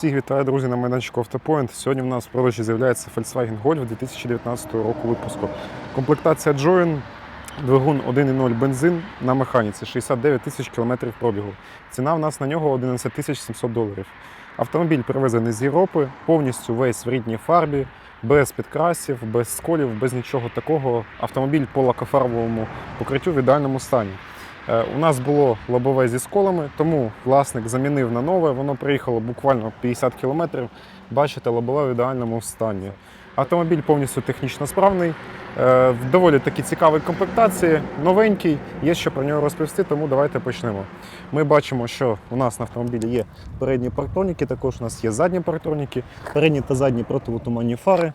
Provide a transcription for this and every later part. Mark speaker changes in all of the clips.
Speaker 1: Всіх вітаю, друзі, на майданчику Автопоінт. Сьогодні в нас в продажі з'являється Volkswagen Golf 2019 року випуску. Комплектація Join, двигун 1.0 бензин на механіці, 69 тисяч кілометрів пробігу. Ціна в нас на нього 11 тисяч 700 доларів. Автомобіль привезений з Європи, повністю весь в рідній фарбі, без підкрасів, без сколів, без нічого такого. Автомобіль по лакофарбовому покриттю в ідеальному стані. Е, У нас було лобове зі сколами, тому власник замінив на нове. Воно приїхало буквально 50 кілометрів. Бачите, лобове в ідеальному стані. Автомобіль повністю технічно справний, е, в доволі такі цікавій комплектації, новенький, є що про нього розповісти, тому давайте почнемо. Ми бачимо, що у нас на автомобілі є передні парктроніки, також у нас є задні парктроніки, передні та задні противотуманні фари,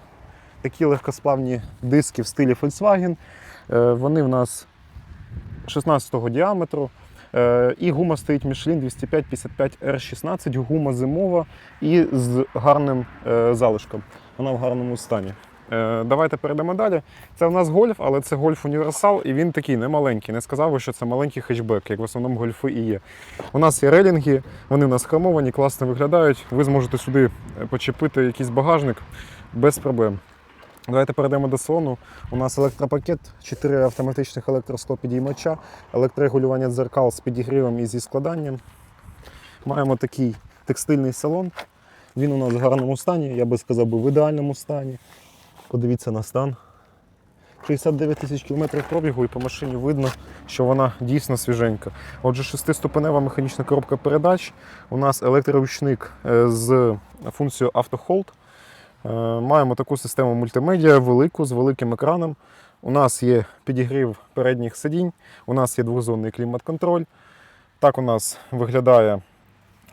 Speaker 1: такі легкосплавні диски в стилі Volkswagen. Е, Вони в нас 16 діаметру. Е, І гума стоїть Michelin 205-55 R16, гума зимова і з гарним е, залишком. Вона в гарному стані. Е, Давайте перейдемо далі. Це в нас гольф, але це гольф універсал, і він такий не маленький. Не сказав би, що це маленький хетчбек, як в основному гольфи і є. У нас є релінги, вони в нас хромовані, класно виглядають. Ви зможете сюди почепити якийсь багажник без проблем. Давайте перейдемо до салону. У нас електропакет, 4 автоматичних електростопідіймача, електрорегулювання дзеркал з підігрівом і зі складанням. Маємо такий текстильний салон. Він у нас в гарному стані, я би сказав, в ідеальному стані. Подивіться на стан. 69 тисяч кілометрів пробігу і по машині видно, що вона дійсно свіженька. Отже, шестиступенева механічна коробка передач. У нас електроручник е, з функцією автохолд. Е, Маємо таку систему мультимедіа, велику з великим екраном. У нас є підігрів передніх сидінь, у нас є двозонний клімат-контроль. Так у нас виглядає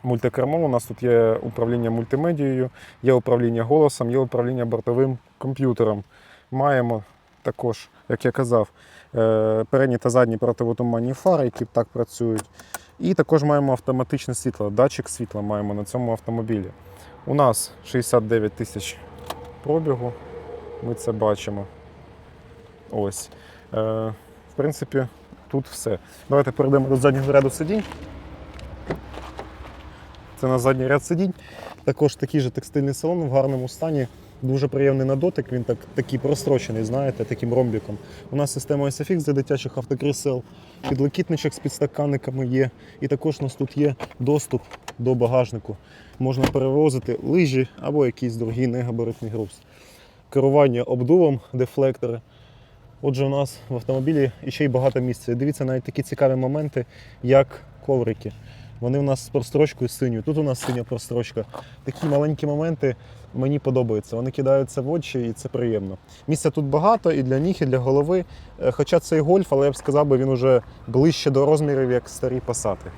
Speaker 1: мультикермо. У нас тут є управління мультимедією, є управління голосом, є управління бортовим комп'ютером. Маємо також, як я казав, е, передні та задні противотуманні фари, які так працюють. І також маємо автоматичне світло, датчик світла маємо на цьому автомобілі. У нас 69 тисяч пробігу, ми це бачимо. Ось. Е, в принципі, тут все. Давайте перейдемо до заднього ряду сидінь. Це на задній ряд сидінь. Також такий же текстильний салон в гарному стані. Дуже приємний на дотик, він так, такий прострочений, знаєте, таким ромбіком. У нас система SFX для дитячих автокрісел, підлокітничок з підстаканниками є. І також у нас тут є доступ до багажнику. Можна перевозити лижі або якийсь другий негабаритний груз. Керування обдувом, дефлектори. Отже, у нас в автомобілі ще й багато місця. Дивіться навіть такі цікаві моменти, як коврики. Вони у нас з прострочкою синьою. Тут у нас синя прострочка. Такі маленькі моменти мені подобаються. Вони кидаються в очі і це приємно. Місця тут багато і для ніг, і для голови. Е, Хоча це і гольф, але я б сказав, він уже ближче до розмірів, як старі пасати.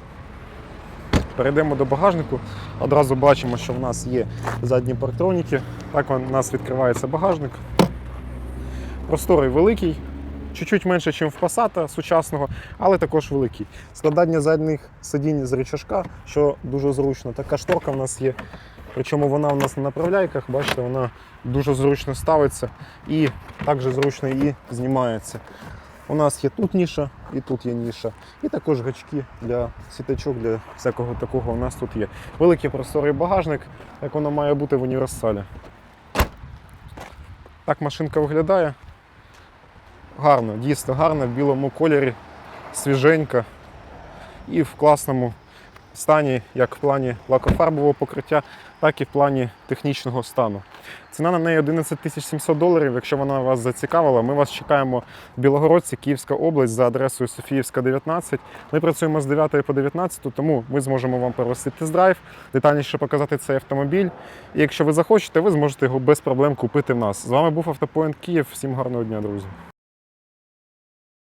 Speaker 1: Перейдемо до багажнику. Одразу бачимо, що в нас є задні парктроніки. Так у нас відкривається багажник. Просторий великий, чуть-чуть менше, ніж в Passat сучасного, але також великий. Складання задніх сидінь з рычажка, що дуже зручно. Така шторка в нас є. Причому вона у нас на направляйках, бачите, вона дуже зручно ставиться і також зручно і знімається. У нас є тут ніша і тут є ніша. І також гачки для сіточок, для всякого такого у нас тут є. Великий просторий багажник, як воно має бути в універсалі. Так машинка виглядає. Гарно, дійсно гарно, в білому кольорі, свіженька і в класному стані, як в плані лакофарбового покриття, так і в плані технічного стану. Ціна на неї 11 тисяч 700 доларів. Якщо вона вас зацікавила, ми вас чекаємо в Білогородці, Київська область за адресою Софіївська, 19. Ми працюємо з 9 по 19, тому ми зможемо вам провести тест-драйв, детальніше показати цей автомобіль. І якщо ви захочете, ви зможете його без проблем купити в нас. З вами був Автопоінт Київ. Всім гарного дня, друзі.